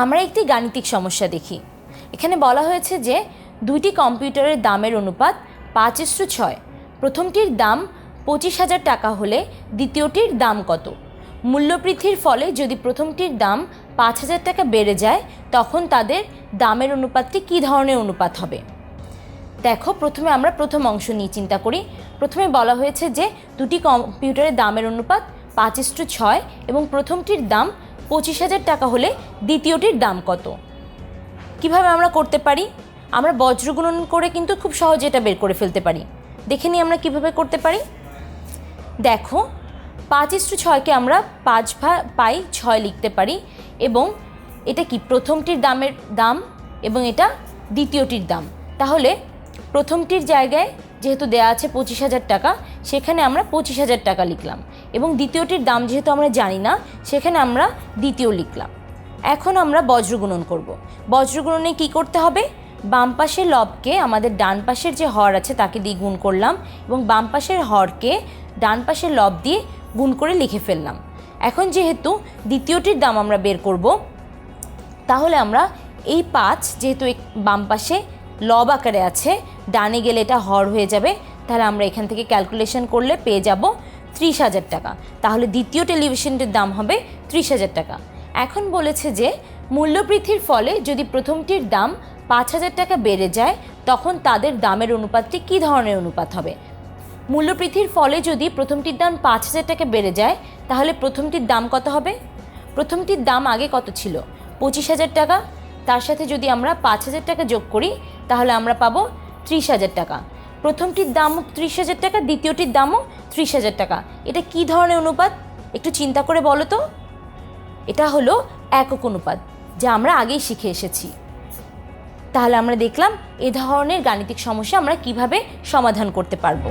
আমরা একটি গাণিতিক সমস্যা দেখি। এখানে বলা হয়েছে যে, দুইটি কম্পিউটারের দামের অনুপাত পাঁচ ইস্টু ছয়। প্রথমটির দাম পঁচিশ হাজার টাকা হলে দ্বিতীয়টির দাম কত? মূল্যবৃদ্ধির ফলে যদি প্রথমটির দাম পাঁচ হাজার টাকা বেড়ে যায়, তখন তাদের দামের অনুপাতটি কী ধরনের অনুপাত হবে? দেখো, প্রথমে আমরা প্রথম অংশ নিয়ে চিন্তা করি। প্রথমে বলা হয়েছে যে, দুটি কম্পিউটারের দামের অনুপাত পাঁচ ইস্টু ছয় এবং প্রথমটির দাম পঁচিশ হাজার টাকা হলে দ্বিতীয়টির দাম কত? কীভাবে আমরা করতে পারি? আমরা বজ্রগুণন করে কিন্তু খুব সহজে এটা বের করে ফেলতে পারি। দেখে নিই আমরা কীভাবে করতে পারি। দেখো, পাঁচ ইস্টু ছয়কে আমরা পাঁচ ভা, পাই ছয় লিখতে পারি এবং এটা কি প্রথমটির দামের দাম এবং এটা দ্বিতীয়টির দাম। তাহলে প্রথমটির জায়গায় যেহেতু দেয়া আছে পঁচিশ হাজার টাকা, সেখানে আমরা পঁচিশ হাজার টাকা লিখলাম। এবং দ্বিতীয়টির দাম যেহেতু আমরা জানি না, সেখানে আমরা দ্বিতীয় লিখলাম। এখন আমরা বজ্রগুণন করব। বজ্রগুণনে কি করতে হবে? বাম পাশের লবকে আমাদের ডান পাশের যে হর আছে, তাকে দিয়ে গুণ করলাম এবং বাম পাশের হরকে ডান পাশের লব দিয়ে গুণ করে লিখে ফেললাম। এখন যেহেতু দ্বিতীয়টির দাম আমরা বের করব, তাহলে আমরা এই পাঁচ যেহেতু বাম পাশে লব আকারে আছে। ডানে গেলে এটা হর হয়ে যাবে। তাহলে আমরা এখান থেকে ক্যালকুলেশন করলে পেয়ে যাব ত্রিশ হাজার টাকা। তাহলে দ্বিতীয় টেলিভিশনটির দাম হবে ত্রিশ হাজার টাকা। এখন বলেছে যে, মূল্যবৃদ্ধির ফলে যদি প্রথমটির দাম পাঁচ হাজার টাকা বেড়ে যায়, তখন তাদের দামের অনুপাতটি কী ধরনের অনুপাত হবে? মূল্যবৃদ্ধির ফলে যদি প্রথমটির দাম পাঁচ হাজার টাকা বেড়ে যায়, তাহলে প্রথমটির দাম কত হবে? প্রথমটির দাম আগে কত ছিল? পঁচিশ হাজার টাকা। তার সাথে যদি আমরা পাঁচ হাজার টাকা যোগ করি, তাহলে আমরা পাবো ত্রিশ হাজার টাকা। প্রথমটির দামও ত্রিশ হাজার টাকা, দ্বিতীয়টির দামও ত্রিশ হাজার টাকা। এটা কী ধরনের অনুপাত? একটু চিন্তা করে বলো তো। এটা হলো একক অনুপাত, যা আমরা আগেই শিখে এসেছি। তাহলে আমরা দেখলাম এ ধরনের গাণিতিক সমস্যা আমরা কীভাবে সমাধান করতে পারব।